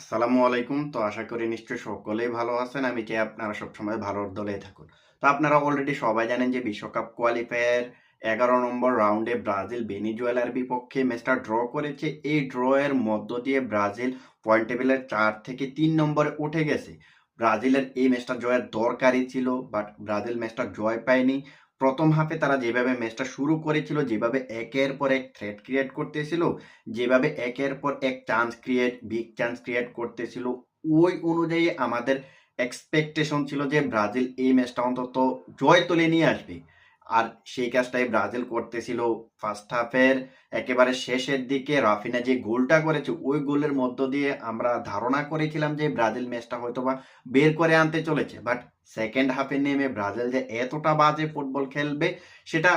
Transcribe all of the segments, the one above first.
আসসালামু আলাইকুম। তো আশা করি নিশ্চয়ই সকলেই ভালো আছেন। আমি চাই আপনারা সবসময় ভালোর দলে থাকুন। তো আপনারা অলরেডি সবাই জানেন যে বিশ্বকাপ কোয়ালিফায়ার এগারো নম্বর রাউন্ডে ব্রাজিল বেনিজুয়েলার বিপক্ষে ম্যাচটা ড্র করেছে। এই ড্র এর মধ্য দিয়ে ব্রাজিল পয়েন্ট টেবিলের চার থেকে তিন নম্বরে উঠে গেছে। ব্রাজিলের এই ম্যাচটা জয়ের দরকারই ছিল বাট ব্রাজিল ম্যাচটা জয় পায়নি। প্রথম হাফে তারা যেভাবে ম্যাচটা শুরু করেছিল, যেভাবে একের পর এক থ্রেট ক্রিয়েট করতেছিল, যেভাবে একের পর এক chance create big chance create করতেছিল, ওই অনুযায়ী আমাদের এক্সপেকটেশন ছিল যে ব্রাজিল এই ম্যাচটা অন্তত জয় তুলে নিয়ে আসবে। আর সেই কাজটাই ব্রাজিল করতেছিল ফার্স্ট হাফের একেবারে শেষের দিকে। রাফিনা যে গোলটা করেছে, ওই গোলের মধ্য দিয়ে আমরা ধারণা করেছিলাম যে ব্রাজিল ম্যাচটা হয়তোবা বের করে আনতে চলেছে। বাট সেকেন্ড হাফে নেমে ব্রাজিল যে এতটা বাজে ফুটবল খেলবে, সেটা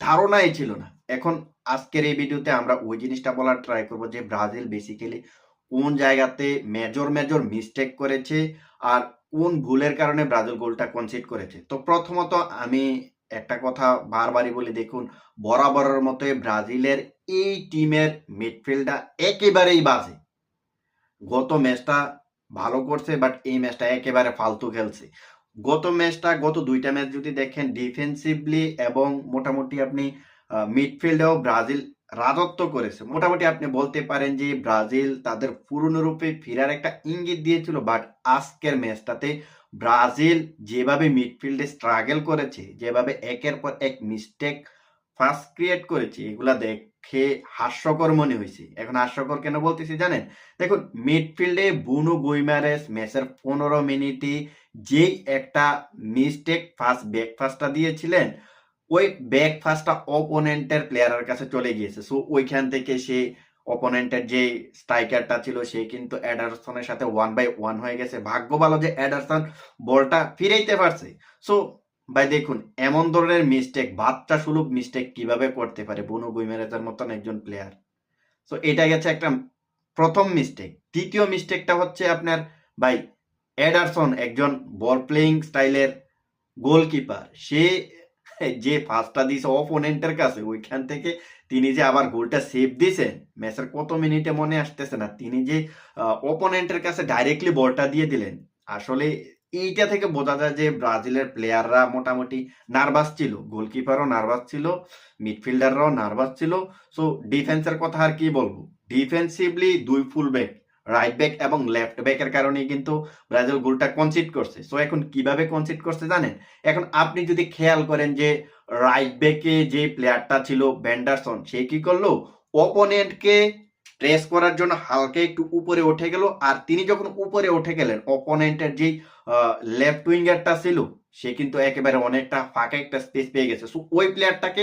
ধারণাই ছিল না। এখন আজকের এই ভিডিওতে আমরা ওই জিনিসটা বলার ট্রাই করব যে ব্রাজিল বেসিক্যালি কোন জায়গাতে মেজর মেজর মিস্টেক করেছে আর কোন ভুলের কারণে ব্রাজিল গোলটা কনসিড করেছে। তো প্রথমত আমি একটা কথা বারবারই বলি, দেখুন, বরাবরের মতো ব্রাজিলের এই টিমের মিডফিল্ডটা একেবারেই বাজে। গত ম্যাচটা ভালো করছে বাট এই ম্যাচটা একেবারে ফালতু খেলছে। গত ম্যাচটা, গত দুইটা ম্যাচ যদি দেখেন ডিফেন্সিভলি এবং মোটামুটি আপনি মিডফিল্ডেও ব্রাজিল রাজত্ব করেছে। মোটামুটি আপনি বলতে পারেন যে, ব্রাজিল তাদের পূর্ণরূপে ফেরার একটা ইঙ্গিত দিয়েছিল বাট আজকের ম্যাচটাতে ব্রাজিল যেভাবে মিডফিল্ডে স্ট্রাগল করেছে, যেভাবে একের পর এক মিস্টেক ফার্স্ট ক্রিয়েট করেছে, এগুলা দেখে হাস্যকর মনে হয়েছে। এখন হাস্যকর কেন বলতেছি জানেন? দেখুন, মিডফিল্ডে বুনো গুইমারেস ম্যাচের পনেরো মিনিটে যেই একটা মিস্টেক ফার্স্ট ব্যাক ফার্স্টটা দিয়েছিলেন, ওই ব্যাক ফার্স্টটা অপোনেন্টের প্লেয়ারের কাছে চলে গিয়েছে। সো ওইখান থেকে সে অপোনেন্টের যে স্ট্রাইকারটা ছিল, সে কিন্তু অ্যাডারসনের সাথে ওয়ান বাই ওয়ান হয়ে গেছে। ভাগ্য ভালো যে অ্যাডারসন বলটা ফিরাইতে পারছে। সো ভাই দেখুন, এমন ধরনের মিস্টেক বাচ্চা সুলভ মিস্টেক কীভাবে করতে পারে? বনু গুইমেরেজের মতন একজন প্লেয়ার সো এটা গেছে একটা প্রথম মিস্টেক দ্বিতীয় মিস্টেকটা হচ্ছে আপনার, ভাই অ্যাডারসন একজন বল প্লেয়িং স্টাইলের গোলকিপার সে যে ফার্স্টটা দিয়েছে অপোনেন্টের কাছে, ওইখান থেকে তিনি যে আবার গোলটা সেভ দিয়েছেন ম্যাচের কত মিনিটে মনে আসতেছে না। তিনি যে অপোনেন্টের কাছে ডাইরেক্টলি বলটা দিয়ে দিলেন। আসলে এইটা থেকে বোঝা যায় যে ব্রাজিলের প্লেয়াররা মোটামুটি নার্ভাস ছিল। গোলকিপারও নার্ভাস ছিল মিডফিল্ডাররাও নার্ভাস ছিল। সো ডিফেন্সের কথা আর কি বলব? ডিফেন্সিভলি দুই ফুল ব্যাক রাইট ব্যাক এবং লেফট ব্যাকের কারণে কিন্তু ব্রাজিল গোলটা কনসিড করছে। সো এখন কীভাবে কনসিড করছে জানেন? এখন আপনি যদি খেয়াল করেন যে রাইট ব্যাকে যে প্লেয়ারটা ছিল ব্যান্ডারসন সে কি করল? অপোনেন্টকে প্রেস করার জন্য হালকা একটু উপরে উঠে গেল আর তিনি যখন উপরে উঠে গেলেন অপোনেন্টের যে লেফট উইঙ্গারটা ছিল, সে কিন্তু একেবারে অনেকটা ফাঁকা একটা স্পেস পেয়ে গেছে। সো ওই প্লেয়ারটাকে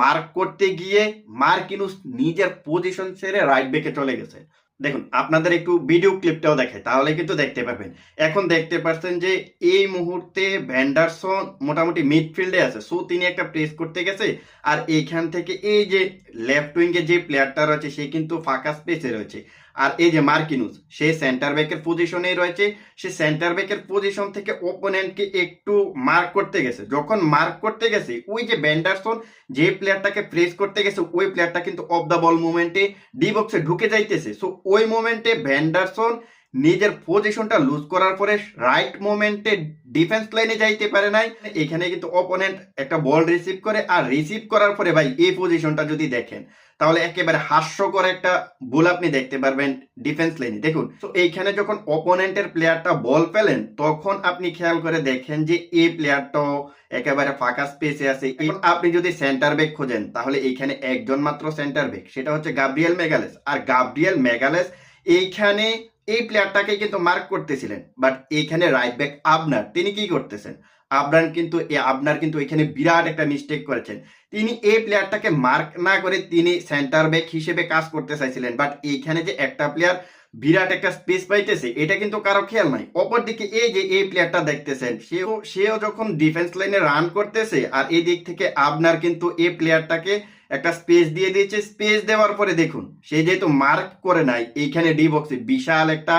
মার্ক করতে গিয়ে মার্কিনুস নিজের পজিশন ছেড়ে রাইট ব্যাকে চলে গেছে। দেখুন, আপনাদের একটু ভিডিও ক্লিপটাও দেখায় তাহলে কিন্তু দেখতে পাবেন এখন দেখতে পাচ্ছেন যে, এই মুহূর্তে ভ্যান্ডারসন মোটামুটি মিডফিল্ডে আছে। সো তিনি একটা প্রেস করতে গেছে, আর এইখান থেকে এই যে লেফট উইঙ্গে যে প্লেয়ারটা রয়েছে, সে কিন্তু ফাঁকা স্পেসে রয়েছে। আর এই যে মার্কিনুস সে সেন্টার ব্যাকের পজিশনেই রয়েছে, সে সেন্টার ব্যাকের পজিশন থেকে ওপোনেন্টকে একটু মার্ক করতে গেছে। যখন মার্ক করতে গেছে, ওই যে ব্যান্ডারসন যে প্লেয়ারটাকে প্রেস করতে গেছে, ওই প্লেয়ারটা কিন্তু অফ দ্য বল মুভমেন্টে ডি বক্সে ঢুকে যাইতেছে। সো ওই মোমেন্টে ভ্যান্ডারসন নিজের পজিশনটা লুজ করার পরে রাইট মোমেন্টে ডিফেন্স লাইনে যাইতে পারে নাই। এখানে কিন্তু অপোনেন্ট একটা বল রিসিভ করে আর রিসিভ করার পরে ভাই এই পজিশনটা যদি দেখেন, তাহলে একেবারে হাস্যকর একটা ভুল আপনি দেখতে পারবেন ডিফেন্স লাইনে দেখুন, তো এইখানে যখন অপোনেন্টের প্লেয়ারটা বল পেলেন, তখন আপনি খেয়াল করে দেখেন যে এই প্লেয়ারটাও একেবারে ফাঁকা স্পেসে আছে। এখন আপনি যদি সেন্টার ব্যাক খোঁজেন, তাহলে এইখানে একজন মাত্র সেন্টার ব্যাক সেটা হচ্ছে গাব্রিয়েল মেগালেস আর গাব্রিয়েল মেগালেস এইখানে এই প্লেয়ারটাকে কিন্তু মার্ক করতেছিলেন। বাট এইখানে রাইট ব্যাক আপনার তিনি কি করতেছেন? আবরান কিন্তু আপনার কিন্তু এখানে বিরাট একটা মিস্টেক করেছেন। তিনি এই প্লেয়ারটাকে মার্ক না করে তিনি সেন্টার ব্যাক হিসেবে কাজ করতে চাইছিলেন। বাট এইখানে যে একটা প্লেয়ার বিরাট একটা স্পেস পাইতেছে, এটা কিন্তু কারও খেয়াল নাই। অপরদিকে এই যে এই প্লেয়ারটা দেখতেছেন, সেও সেও যখন ডিফেন্স লাইনে রান করতেছে, আর এই দিক থেকে আপনার কিন্তু এই প্লেয়ারটাকে একটা স্পেস দিয়ে দিয়েছে। স্পেস দেওয়ার পরে দেখুন, সে যেহেতু মার্ক করে নাই, এইখানে ডি বক্সে বিশাল একটা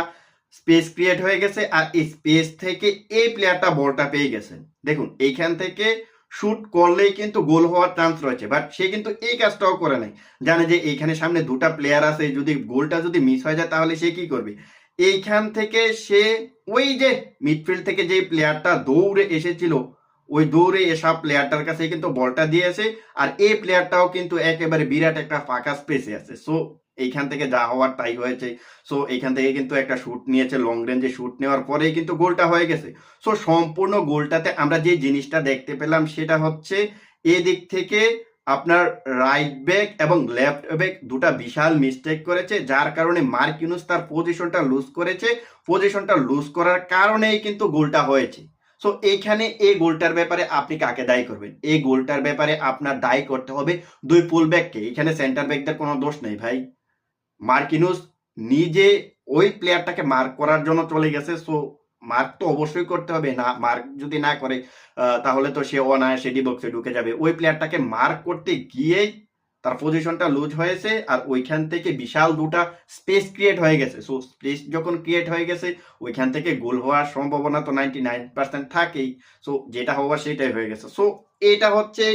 স্পেস ক্রিয়েট হয়ে গেছে আর এই স্পেস থেকে এই প্লেয়ারটা বলটা পেয়ে গেছেন দেখুন, এইখান থেকে শুট করলেই কিন্তু গোল হওয়ার চান্স রয়েছে বাট সে কিন্তু এই কাজটাও করে নাই। জানে যে এইখানে সামনে দুটা প্লেয়ার আছে, যদি গোলটা যদি মিস হয়ে যায় তাহলে সে কি করবে? এইখান থেকে সে ওই যে মিডফিল্ড থেকে যে প্লেয়ারটা দৌড়ে এসেছিল, ওই দৌড়ে এসা প্লেয়ারটার কাছে কিন্তু বলটা দিয়েছে, আর এই প্লেয়ারটাও কিন্তু একেবারে বিরাট একটা ফাঁকা স্পেসে আছে। সো এইখান থেকে যা হওয়ার তাই হয়েছে। সো এইখান থেকে কিন্তু একটা শ্যুট নিয়েছে লং রেঞ্জে শ্যুট নেওয়ার পরেই কিন্তু গোলটা হয়ে গেছে। সো সম্পূর্ণ গোলটাতে আমরা যে জিনিসটা দেখতে পেলাম সেটা হচ্ছে এদিক থেকে আপনার রাইট ব্যাক এবং লেফট ব্যাক দুটা বিশাল মিস্টেক করেছে, যার কারণে মার্কিনুস তার পজিশনটা লুজ করেছে। পজিশনটা লুজ করার কারণেই কিন্তু গোলটা হয়েছে। সো এইখানে এই গোলটার ব্যাপারে আপনি কাকে দায়ী করবেন? এই গোলটার ব্যাপারে আপনার দায়ী করতে হবে দুই ফুল ব্যাককে এখানে সেন্টার ব্যাকদের কোনো দোষ নেই ভাই। মার্কিনুস নিজে ওই প্লেয়ারটাকে মার্ক করার জন্য চলে গেছে সো মার্ক তো অবশ্যই করতে হবে, না, মার্ক যদি না করে তাহলে তো সে অনায়াসে বক্সে ঢুকে যাবে। ওই প্লেয়ারটাকে মার্ক করতে গিয়েই তার পজিশনটা লুজ হয়েছে আর ওইখান থেকে বিশাল দুটা স্পেস ক্রিয়েট হয়ে গেছে। সো স্পেস যখন ক্রিয়েট হয়ে গেছে, ওইখান থেকে গোল হওয়ার সম্ভাবনা তো নাইনটি নাইন পার্সেন্ট থাকেই। সো যেটা হওয়ার সেটাই হয়ে গেছে। সো এটা হচ্ছে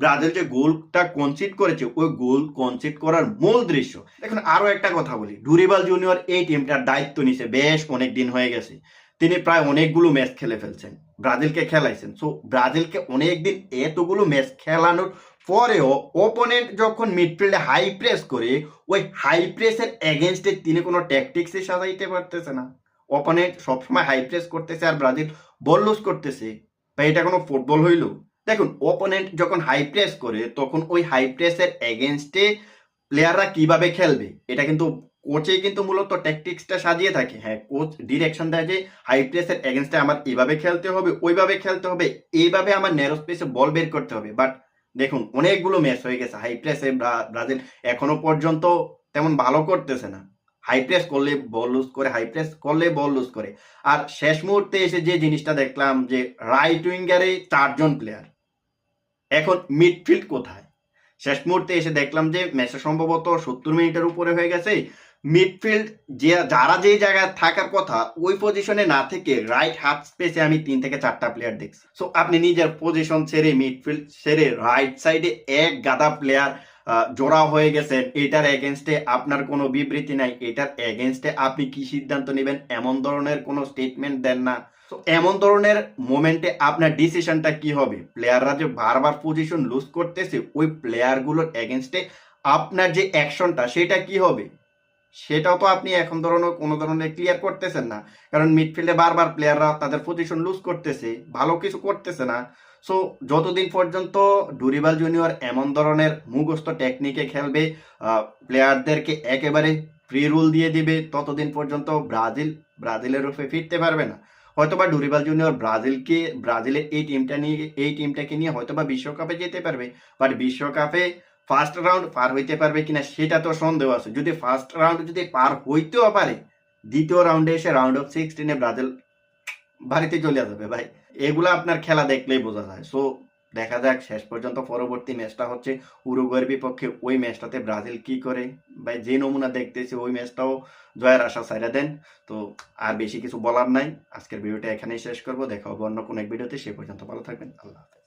ব্রাজিল যে গোলটা কনসিড করেছে, ওই গোল কনসিড করার মূল দৃশ্য। এখন আরও একটা কথা বলি। ডুরিবাল জুনিয়র এই টিমটার দায়িত্ব নিছে বেশ অনেক দিন হয়ে গেছে। তিনি প্রায় অনেকগুলো ম্যাচ খেলে ফেলছেন। ব্রাজিলকে খেলাইছেন। সো ব্রাজিলকে অনেকদিন এতগুলো ম্যাচ খেলানোর পরেও ওপোনেন্ট যখন মিডফিল্ডে হাই প্রেস করে, ওই হাই প্রেসের এগেনস্টে তিনি কোনো ট্যাকটিক্সই সাজাইতে পারতেছে না। ওপোনেন্ট সবসময় হাই প্রেস করতেছে আর ব্রাজিল বল লুজ করতেছে। বা এটা কোনো ফুটবল হইল? দেখুন ওপোনেন্ট যখন হাই প্রেস করে, তখন ওই হাই প্রেসের এগেনস্টে প্লেয়াররা কীভাবে খেলবে? এটা কিন্তু কোচে কিন্তু মূলত ট্যাকটিক্সটা সাজিয়ে থাকে। হ্যাঁ কোচ ডিরেকশন দেয় যে হাই প্রেসের এগেনস্টে আমার এভাবে খেলতে হবে, ওইভাবে খেলতে হবে, এইভাবে আমার ন্যারো স্পেসে বল বের করতে হবে। বাট দেখুন, অনেকগুলো ম্যাচ হয়ে গেছে। হাই প্রেসে ব্রাজিল এখনও পর্যন্ত তেমন ভালো করতেছে না। হাই প্রেস করলে বল লুজ করে হাই প্রেস করলে বল লুজ করে। আর শেষ মুহূর্তে এসে যে জিনিসটা দেখলাম যে রাইট উইঙ্গারে চারজন প্লেয়ার এখন মিডফিল্ড কোথায়? শেষ মুহূর্তে এসে দেখলাম যে ম্যাচটা সম্ভবত সত্তর মিনিটের উপরে হয়ে গেছে। মিডফিল্ড যে, যারা যে জায়গায় থাকার কথা, ওই পজিশনে না থেকে রাইট হাফ স্পেসে আমি তিন থেকে চারটা প্লেয়ার দেখছি। সো আপনি নিজের পজিশন ছেড়ে মিডফিল্ড ছেড়ে রাইট সাইডে এক গাদা প্লেয়ার জোড়া হয়ে গেছেন এটার এগেনস্টে আপনার কোনো বিবৃতি নাই। এটার এগেনস্টে আপনি কি সিদ্ধান্ত নেবেন? এমন ধরনের কোনো স্টেটমেন্ট দেন না। তো এমন ধরনের মোমেন্টে আপনার ডিসিশনটা কি হবে? প্লেয়াররা যে বারবার পজিশন লুজ করতেছে, ওই প্লেয়ারগুলোর এগেনস্টে আপনার যে অ্যাকশনটা সেটা কি হবে? সেটাও তো আপনি এখন ধরনের কোনো ধরনের ক্লিয়ার করতেছেন না। কারণ মিডফিল্ডে বারবার প্লেয়াররা তাদের পজিশন লুজ করতেছে, ভালো কিছু করতেছে না। সো যতদিন পর্যন্ত ডুরিবাল জুনিয়র এমন ধরনের মুখস্থ টেকনিকে খেলবে প্লেয়ারদেরকে একেবারে ফ্রি রুল দিয়ে দিবে, ততদিন পর্যন্ত ব্রাজিল, ব্রাজিলের রূপে ফিরতে পারবে না। হয়তোবা ডুরিবাল জুনিয়র ব্রাজিলকে, ব্রাজিলের এই টিমটা নিয়ে, এই টিমটাকে নিয়ে হয়তোবা বিশ্বকাপে যেতে পারবে। বাট বিশ্বকাপে ফার্স্ট রাউন্ড পার হইতে পারবে কিনা সেটা তো সন্দেহ আছে। যদি ফার্স্ট রাউন্ড যদি পার হইতেও পারে, দ্বিতীয় রাউন্ডে এসে রাউন্ড অফ সিক্সটিনে ব্রাজিল বাড়িতে চলে যাবে ভাই। এগুলো আপনার খেলা দেখলেই বোঝা যায়। সো দেখা যাক, শেষ পর্যন্ত পরবর্তী ম্যাচটা হচ্ছে উরুগুয়ের বিপক্ষে। ওই ম্যাচটাতে ব্রাজিল কি করে? বা যে নমুনা দেখতেছি, ওই ম্যাচটাও জয়ের আশা সাইরা দেন। তো আর বেশি কিছু বলার নাই। আজকের ভিডিওটা এখানেই শেষ করব। দেখা হবে অন্য কোনো এক ভিডিওতে। সে পর্যন্ত ভালো থাকবেন। আল্লাহ হাফেজ।